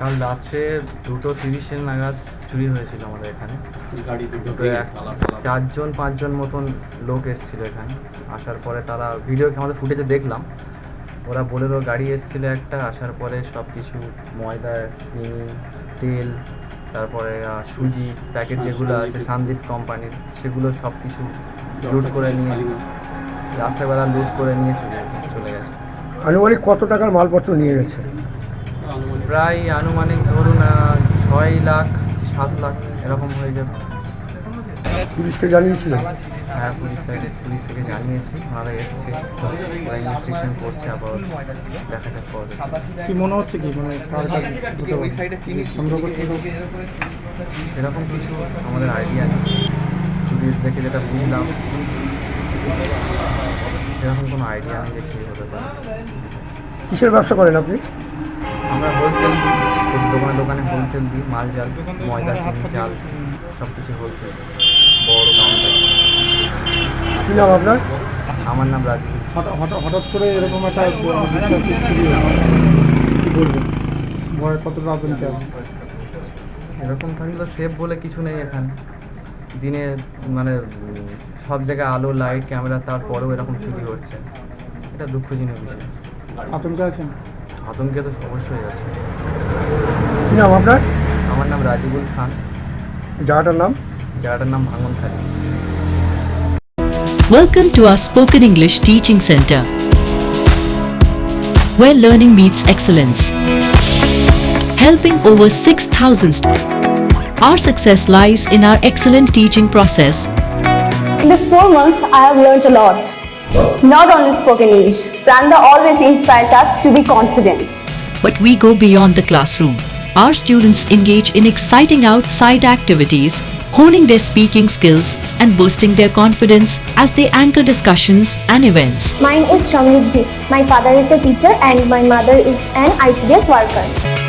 কাল রাত্রে দুটো তিরিশের নাগাদ চুরি হয়েছিল আমাদের এখানে। গাড়ি দুটো এক- চারজন পাঁচজন মতন লোক এসেছিল এখানে। আসার পরে তারা ভিডিও আমাদের ফুটেজে দেখলাম। ওরা বোলেরো গাড়ি এসেছিল একটা আসার পরে সব কিছু ময়দা চিনি তেল তারপরে আহ, সুজি প্যাকেট যেগুলো আছে সন্দীপ কোম্পানির সেগুলো সব কিছু লুট করে নিয়ে রাত্রেবেলা লুট করে নিয়ে চলে চলে গেছে। আনুমানিক কত টাকার মালপত্র নিয়ে গেছে? প্রায় আনুমানিক ধরুন ছয় লাখ সাত লাখ এরকম হয়ে যাবে। পুলিশকে জানিয়েছিলেন হ্যাঁ পুলিশ থেকে পুলিশ থেকে জানিয়েছি ওনারা এসছে ওরা ইনভেস্টিগেশন করছে আবার দেখা যাক পরে কি মনে হচ্ছে কি? মানে কার কাছে? সেরকম কিছু আমাদের আইডিয়া নেই। চুরির দেখে যেটা বুঝলাম সেরকম কোনো আইডিয়া নেই যে কী হতে পারে। কিসের ব্যবসা করেন আপনি? আমরা হোলসেল দিই দোকানে দোকানে হোলসেল দিই মাল জাল ময়দা চিনি চাল সব কিছু হোলসেল বড় কাউন্টার কী নাম আপনার? আমার নাম রাজু। হঠাৎ হঠাৎ হঠাৎ করে এরকম একটা চুরি হলো। বলবেন? ভয় কতটা এরকম থাকলে তো সেফ বলে কিছু নেই এখানে। দিনে মানে সব জায়গায় আলো লাইট ক্যামেরা তারপরেও এরকম চুরি হচ্ছে। এটা দুঃখজনক বিষয়। আতঙ্কে আছেন? আতঙ্কে তো অবশ্যই আছে কী নাম আপনার আমার নাম রাজিবুল খান জায়গাটার নাম জায়গাটার নাম ভাঙনখালি Welcome to our spoken English teaching center, where learning meets excellence. Helping over 6,000 st- Our success lies in our excellent teaching process. In these four months, I have learned a lot. Not only spoken English, Pranda always inspires us to be confident. But we go beyond the classroom. Our students engage in exciting outside activities, honing their speaking skills and boosting their confidence as they anchor discussions and events. Mine is Shamriddhi. My father is a teacher and my mother is an ICDS worker.